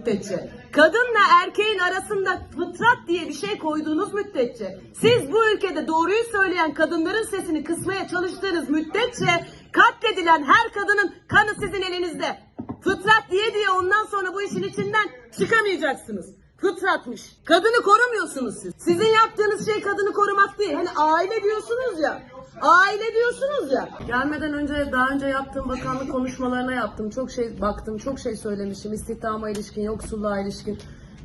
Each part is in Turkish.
müddetçe, kadınla erkeğin arasında fıtrat diye bir şey koyduğunuz müddetçe, siz bu ülkede doğruyu söyleyen kadınların sesini kısmaya çalıştığınız müddetçe katledilen her kadının kanı sizin elinizde. Fıtrat diye diye ondan sonra bu işin içinden çıkamayacaksınız. Fıtratmış. Kadını korumuyorsunuz siz. Sizin yaptığınız şey kadını korumak değil. Hani aile diyorsunuz ya. Aile diyorsunuz ya. Gelmeden önce daha önce yaptığım bakanlık konuşmalarına yaptım. Çok şey baktım, çok şey söylemişim. İstihdama ilişkin, yoksulluğa ilişkin.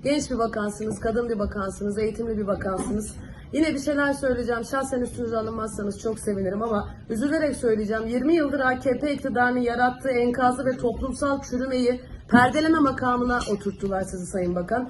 Genç bir bakansınız, kadın bir bakansınız, eğitimli bir bakansınız. Yine bir şeyler söyleyeceğim. Şahsen üstünüze alınmazsanız çok sevinirim ama üzülerek söyleyeceğim. 20 yıldır AKP iktidarının yarattığı enkazı ve toplumsal çürümeyi perdeleme makamına oturttular sizi Sayın Bakan.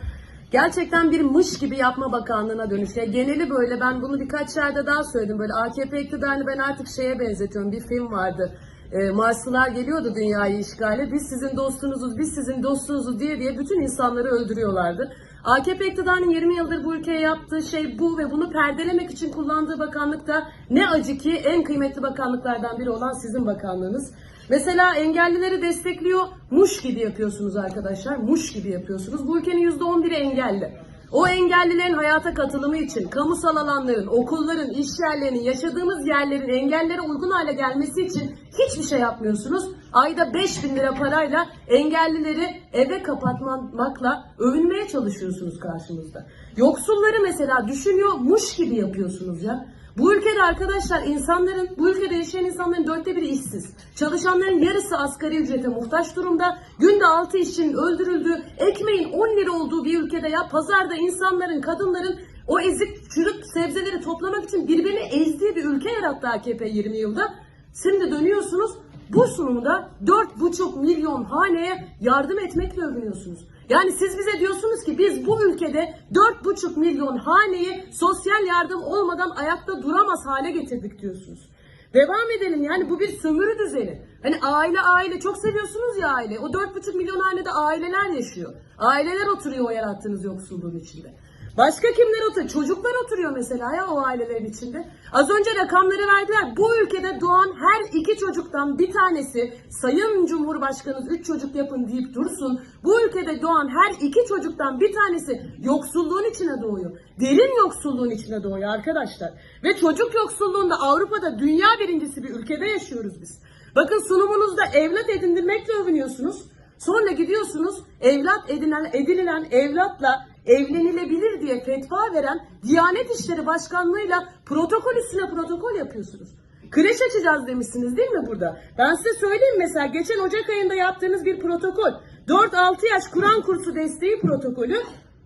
Gerçekten bir mış gibi yapma bakanlığına dönüşüyor. Geneli böyle ben bunu birkaç yerde daha söyledim. Böyle AKP iktidarını ben artık şeye benzetiyorum. Bir film vardı. E, Marslılar geliyordu dünyayı işgale. Biz sizin dostunuzuz, biz sizin dostunuzuz diye diye bütün insanları öldürüyorlardı. AKP iktidarının 20 yıldır bu ülkeye yaptığı şey bu ve bunu perdelemek için kullandığı bakanlık da ne acı ki en kıymetli bakanlıklardan biri olan sizin bakanlığınız. Mesela engellileri destekliyor, muş gibi yapıyorsunuz arkadaşlar, muş gibi yapıyorsunuz. Bu ülkenin %11'i engelli. O engellilerin hayata katılımı için kamusal alanların, okulların, iş yerlerinin, yaşadığımız yerlerin engellere uygun hale gelmesi için hiçbir şey yapmıyorsunuz. Ayda 5 bin lira parayla engellileri eve kapatmakla övünmeye çalışıyorsunuz karşımızda. Yoksulları mesela düşünüyormuş gibi yapıyorsunuz ya. Bu ülkede arkadaşlar insanların, bu ülkede yaşayan insanların dörtte biri işsiz. Çalışanların yarısı asgari ücrete muhtaç durumda. Günde altı işçinin öldürüldüğü, ekmeğin 10 lira olduğu bir ülkede ya pazarda insanların, kadınların o ezik çürük sebzeleri toplamak için birbirini ezdiği bir ülke yarattı AKP 20 yılda. Şimdi dönüyorsunuz bu sunumda 4,5 milyon haneye yardım etmekle övünüyorsunuz. Yani siz bize diyorsunuz ki biz bu ülkede 4,5 milyon haneyi sosyal yardım olmadan ayakta duramaz hale getirdik diyorsunuz. Devam edelim yani bu bir sömürü düzeni. Hani aile aile çok seviyorsunuz ya aile. O 4,5 milyon hanede aileler yaşıyor. Aileler oturuyor o yarattığınız yoksulluğun içinde. Başka kimler oturuyor? Çocuklar oturuyor mesela ya o ailelerin içinde. Az önce rakamları verdiler. Bu ülkede doğan her iki çocuktan bir tanesi Sayın Cumhurbaşkanınız üç çocuk yapın deyip dursun. Bu ülkede doğan her iki çocuktan bir tanesi yoksulluğun içine doğuyor. Derin yoksulluğun içine doğuyor arkadaşlar. Ve çocuk yoksulluğunda Avrupa'da dünya birincisi bir ülkede yaşıyoruz biz. Bakın sunumunuzda evlat edindirmekle övünüyorsunuz. Sonra gidiyorsunuz evlat edinilen, edinilen evlatla evlenilebilir diye fetva veren Diyanet İşleri Başkanlığı'yla protokol üstüne protokol yapıyorsunuz. Kreş açacağız demişsiniz değil mi burada? Ben size söyleyeyim mesela geçen Ocak ayında yaptığınız bir protokol. 4-6 yaş Kur'an kursu desteği protokolü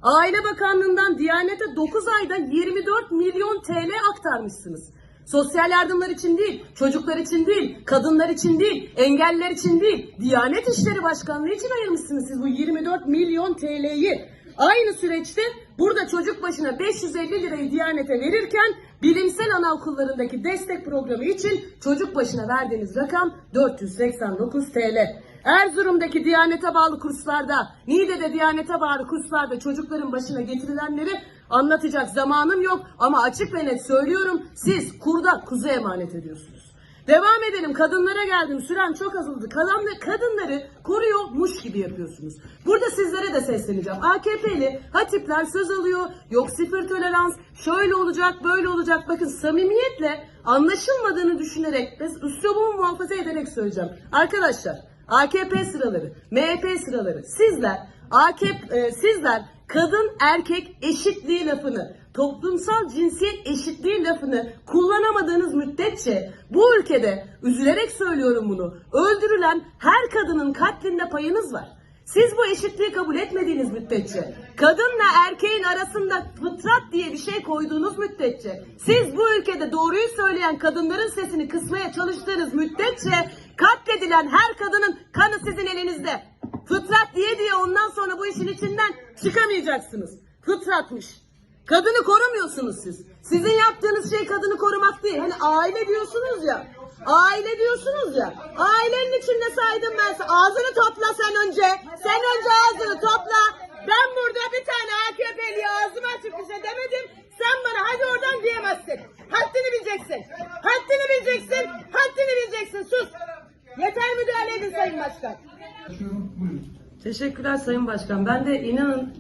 Aile Bakanlığı'ndan Diyanet'e 9 ayda 24 milyon TL aktarmışsınız. Sosyal yardımlar için değil, çocuklar için değil, kadınlar için değil, engelliler için değil, Diyanet İşleri Başkanlığı için ayırmışsınız siz bu 24 milyon TL'yi. Aynı süreçte burada çocuk başına 550 lirayı Diyanet'e verirken bilimsel anaokullarındaki destek programı için çocuk başına verdiğiniz rakam 489 TL. Erzurum'daki Diyanet'e bağlı kurslarda, Niğde'de Diyanet'e bağlı kurslarda çocukların başına getirilenleri anlatacak zamanım yok ama açık ve net söylüyorum siz kurda kuzu emanet ediyorsunuz. Devam edelim. Kadınlara geldim. Sürem çok azaldı. Kadınları, kadınları koruyormuş gibi yapıyorsunuz. Burada sizlere de sesleneceğim. AKP'li hatipler söz alıyor. Yok sıfır tolerans. Şöyle olacak, böyle olacak. Bakın samimiyetle anlaşılmadığını düşünerek ve üslubumu muhafaza ederek söyleyeceğim. Arkadaşlar AKP sıraları, MHP sıraları sizler AKP e, sizler kadın erkek eşitliği lafını, toplumsal cinsiyet eşitliği lafını kullanamadığınız müddetçe bu ülkede üzülerek söylüyorum bunu. Öldürülen her kadının katlinde payınız var. Siz bu eşitliği kabul etmediğiniz müddetçe, kadınla erkeğin arasında fıtrat diye bir şey koyduğunuz müddetçe, siz bu ülkede doğruyu söyleyen kadınların sesini kısmaya çalıştığınız müddetçe katledilen her kadının kanı sizin elinizde. Fıtrat diye diye ondan sonra bu işin içinden çıkamayacaksınız. Fıtratmış. Kadını korumuyorsunuz siz. Sizin yaptığınız şey kadını korumak değil. Hani aile diyorsunuz ya. Aile diyorsunuz ya. Ailenin içinde saydım ben. Ağzını topla sen önce. Sen önce ağzını topla. Ben burada bir tane AKP'li ağzımı açıp bir şey demedim. Sen bana hadi oradan diyemezsin. Haddini bileceksin. Haddini bileceksin. Haddini bileceksin. Sus. Başkan. Teşekkürler Sayın Başkan. Ben de inanın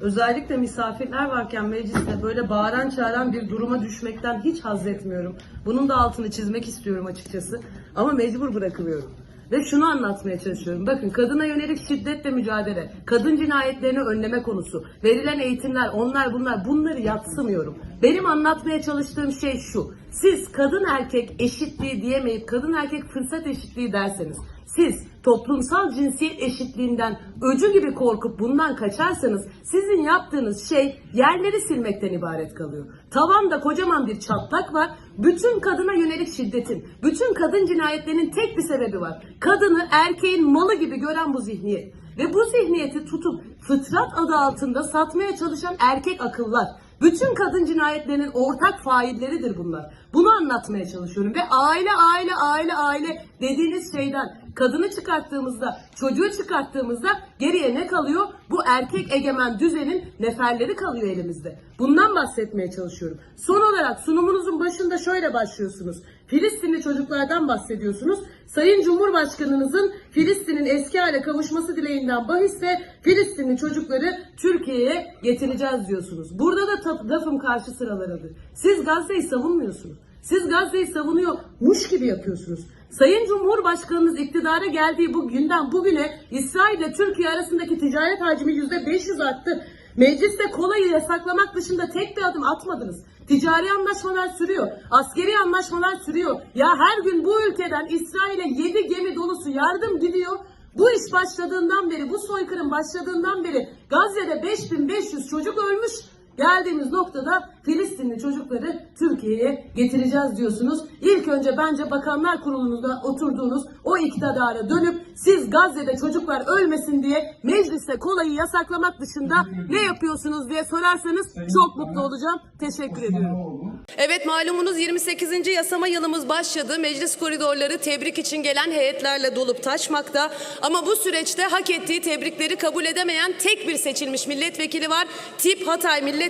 özellikle misafirler varken mecliste böyle bağıran çağıran bir duruma düşmekten hiç haz etmiyorum. Bunun da altını çizmek istiyorum açıkçası. Ama mecbur bırakılıyorum. Ve şunu anlatmaya çalışıyorum. Bakın kadına yönelik şiddetle mücadele, kadın cinayetlerini önleme konusu, verilen eğitimler, onlar bunlar bunları yatsımıyorum. Benim anlatmaya çalıştığım şey şu. Siz kadın erkek eşitliği diyemeyip kadın erkek fırsat eşitliği derseniz siz toplumsal cinsiyet eşitliğinden öcü gibi korkup bundan kaçarsanız sizin yaptığınız şey yerleri silmekten ibaret kalıyor. Tavanda kocaman bir çatlak var. Bütün kadına yönelik şiddetin, bütün kadın cinayetlerinin tek bir sebebi var. Kadını erkeğin malı gibi gören bu zihniyet. Ve bu zihniyeti tutup fıtrat adı altında satmaya çalışan erkek akıllar. Bütün kadın cinayetlerinin ortak failleridir bunlar. Bunu anlatmaya çalışıyorum ve aile aile aile aile dediğiniz şeyden kadını çıkarttığımızda, çocuğu çıkarttığımızda geriye ne kalıyor? Bu erkek egemen düzenin neferleri kalıyor elimizde. Bundan bahsetmeye çalışıyorum. Son olarak sunumunuzun başında şöyle başlıyorsunuz. Filistinli çocuklardan bahsediyorsunuz. Sayın Cumhurbaşkanınızın Filistin'in eski hale kavuşması dileğinden bahisse Filistinli çocukları Türkiye'ye getireceğiz diyorsunuz. Burada da lafım karşı sıralarıdır. Siz Gazze'yi savunmuyorsunuz. Siz Gazze'yi savunuyormuş gibi yapıyorsunuz. Sayın Cumhurbaşkanınız iktidara geldiği bu günden bugüne İsrail ile Türkiye arasındaki ticaret hacmi %500 arttı. Mecliste kolayı yasaklamak dışında tek bir adım atmadınız. Ticari anlaşmalar sürüyor. Askeri anlaşmalar sürüyor. Ya her gün bu ülkeden İsrail'e 7 gemi dolusu yardım gidiyor. Bu iş başladığından beri, bu soykırım başladığından beri Gazze'de 5500 çocuk ölmüş. Geldiğimiz noktada Filistinli çocukları Türkiye'ye getireceğiz diyorsunuz. İlk önce bence Bakanlar Kurulu'nda oturduğunuz o iktidara dönüp siz Gazze'de çocuklar ölmesin diye mecliste kolayı yasaklamak dışında ne yapıyorsunuz diye sorarsanız çok mutlu olacağım. Teşekkür ediyorum. Evet malumunuz 28. yasama yılımız başladı. Meclis koridorları tebrik için gelen heyetlerle dolup taşmakta. Ama bu süreçte hak ettiği tebrikleri kabul edemeyen tek bir seçilmiş milletvekili var. Tip Hatay Milletvekili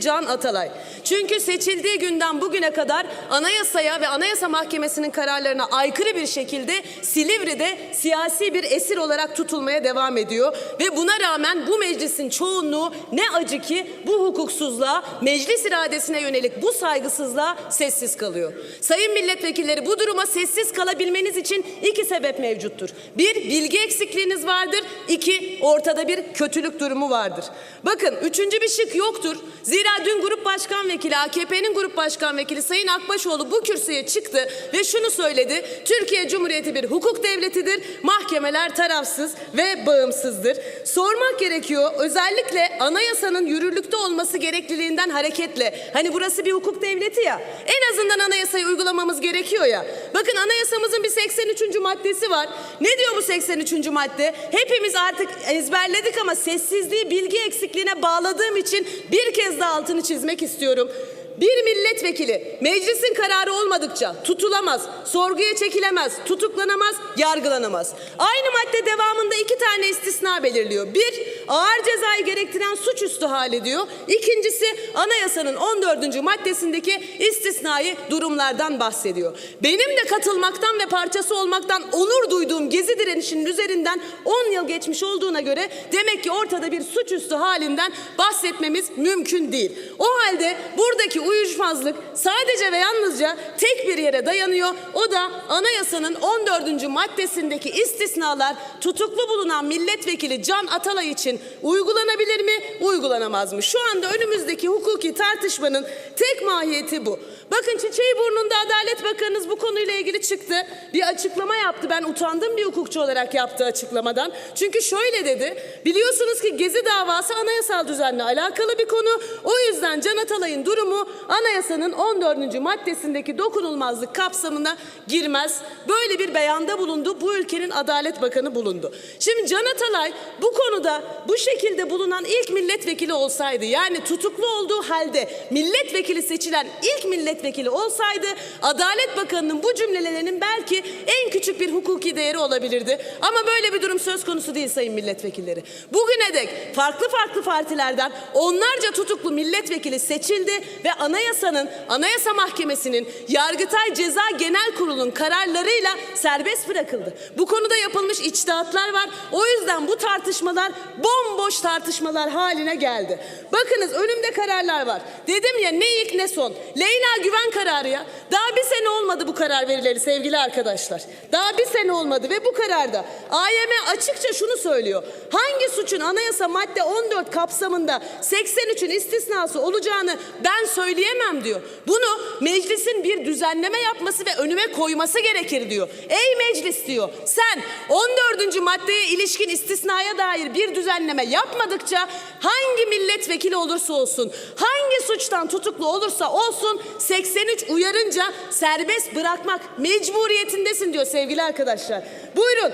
Can Atalay. Çünkü seçildiği günden bugüne kadar anayasaya ve anayasa mahkemesinin kararlarına aykırı bir şekilde Silivri'de siyasi bir esir olarak tutulmaya devam ediyor. Ve buna rağmen bu meclisin çoğunluğu ne acı ki bu hukuksuzluğa, meclis iradesine yönelik bu saygısızlığa sessiz kalıyor. Sayın milletvekilleri bu duruma sessiz kalabilmeniz için iki sebep mevcuttur. Bir, bilgi eksikliğiniz vardır. İki, ortada bir kötülük durumu vardır. Bakın üçüncü bir şık yoktur. Zira dün grup başkan vekili, AKP'nin grup başkan vekili Sayın Akbaşoğlu bu kürsüye çıktı ve şunu söyledi. Türkiye Cumhuriyeti bir hukuk devletidir. Mahkemeler tarafsız ve bağımsızdır. Sormak gerekiyor özellikle anayasanın yürürlükte olması gerekliliğinden hareketle. Hani burası bir hukuk devleti ya. En azından anayasayı uygulamamız gerekiyor ya. Bakın anayasamızın bir 83. maddesi var. Ne diyor bu 83. madde? Hepimiz artık ezberledik ama sessizliği bilgi eksikliğine bağladığım için bir kez daha altını çizmek istiyorum. Bir milletvekili meclisin kararı olmadıkça tutulamaz, sorguya çekilemez, tutuklanamaz, yargılanamaz. Aynı madde devamında iki tane istisna belirliyor. Bir, ağır cezayı gerektiren suçüstü hali diyor. İkincisi anayasanın 14. maddesindeki istisnai durumlardan bahsediyor. Benim de katılmaktan ve parçası olmaktan onur duyduğum gezi direnişinin üzerinden 10 yıl geçmiş olduğuna göre demek ki ortada bir suçüstü halinden bahsetmemiz mümkün değil. O halde buradaki uyuşmazlık sadece ve yalnızca tek bir yere dayanıyor. O da anayasanın 14. maddesindeki istisnalar tutuklu bulunan milletvekili Can Atalay için uygulanabilir mi, uygulanamaz mı? Şu anda önümüzdeki hukuki tartışmanın tek mahiyeti bu. Bakın çiçeği burnunda Adalet Bakanınız bu konuyla ilgili çıktı. Bir açıklama yaptı. Ben utandım bir hukukçu olarak yaptığı açıklamadan. Çünkü şöyle dedi. Biliyorsunuz ki Gezi davası anayasal düzenle alakalı bir konu. O yüzden Can Atalay'ın durumu anayasanın 14. maddesindeki dokunulmazlık kapsamına girmez. Böyle bir beyanda bulundu. Bu ülkenin Adalet Bakanı bulundu. Şimdi Can Atalay bu konuda bu şekilde bulunan ilk milletvekili olsaydı yani tutuklu olduğu halde milletvekili seçilen ilk milletvekili milletvekili olsaydı Adalet Bakanı'nın bu cümlelerinin belki en küçük bir hukuki değeri olabilirdi. Ama böyle bir durum söz konusu değil sayın milletvekilleri. Bugüne dek farklı farklı partilerden onlarca tutuklu milletvekili seçildi ve anayasanın, Anayasa Mahkemesi'nin, Yargıtay Ceza Genel Kurulu'nun kararlarıyla serbest bırakıldı. Bu konuda yapılmış içtihatlar var. O yüzden bu tartışmalar bomboş tartışmalar haline geldi. Bakınız önümde kararlar var. Dedim ya ne ilk ne son. Leyla Güven kararı ya. Daha bir sene olmadı bu karar verileri sevgili arkadaşlar. Daha bir sene olmadı ve bu kararda AYM açıkça şunu söylüyor. Hangi suçun anayasa madde 14 kapsamında 83'ün istisnası olacağını ben söyleyemem diyor. Bunu meclisin bir düzenleme yapması ve önüme koyması gerekir diyor. Ey meclis diyor sen 14. maddeye ilişkin istisnaya dair bir düzenleme yapmadıkça hangi milletvekili olursa olsun hangi suçtan tutuklu olursa olsun 83 uyarınca serbest bırakmak mecburiyetindesin diyor sevgili arkadaşlar. Buyurun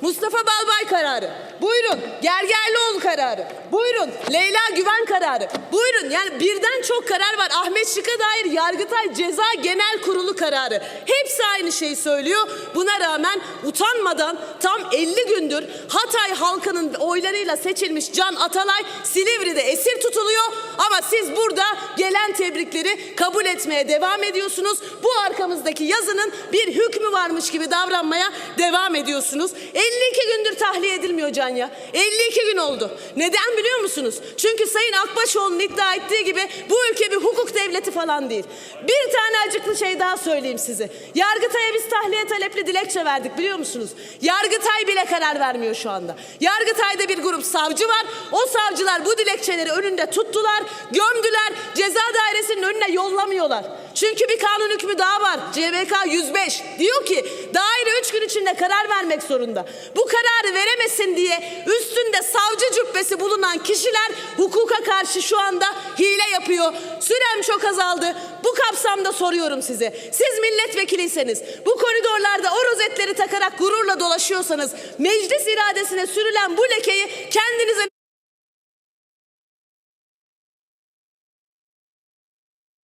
Mustafa Balbay kararı. Buyurun Gergerlioğlu kararı. Buyurun Leyla Güven kararı. Buyurun yani birden çok karar var. Ahmet Şık'a dair Yargıtay Ceza Genel Kurulu kararı. Hepsi aynı şeyi söylüyor. Buna rağmen utanmadan tam 50 gündür Hatay halkının oylarıyla seçilmiş Can Atalay Silivri'de esir tutuluyor. Ama siz burada gelen tebrikleri kabul etmeye devam ediyorsunuz. Bu arkamızdaki yazının bir hükmü varmış gibi davranmaya devam ediyorsunuz. 52 gündür tahliye edilmiyor Can ya. 52 gün oldu. Neden biliyor musunuz? Çünkü Sayın Akbaşoğlu'nun iddia ettiği gibi bu ülke bir hukuk devleti falan değil. Bir tane acıklı şey daha söyleyeyim size. Yargıtay'a biz tahliye talepli dilekçe verdik biliyor musunuz? Yargıtay bile karar vermiyor şu anda. Yargıtay'da bir grup savcı var. O savcılar bu dilekçeleri önünde tuttular, gömdüler. Ceza dairesinin önüne yollamıyorlar. Çünkü bir kanun hükmü daha var. CBK 105 diyor ki daire 3 gün içinde karar vermek zorunda. Bu kararı veremesin diye üstünde savcı cübbesi bulunan kişiler hukuka karşı şu anda hile yapıyor. Sürem çok azaldı. Bu kapsamda soruyorum size. Siz milletvekiliyseniz bu koridorlarda o rozetleri takarak gururla dolaşıyorsanız meclis iradesine sürülen bu lekeyi kendinize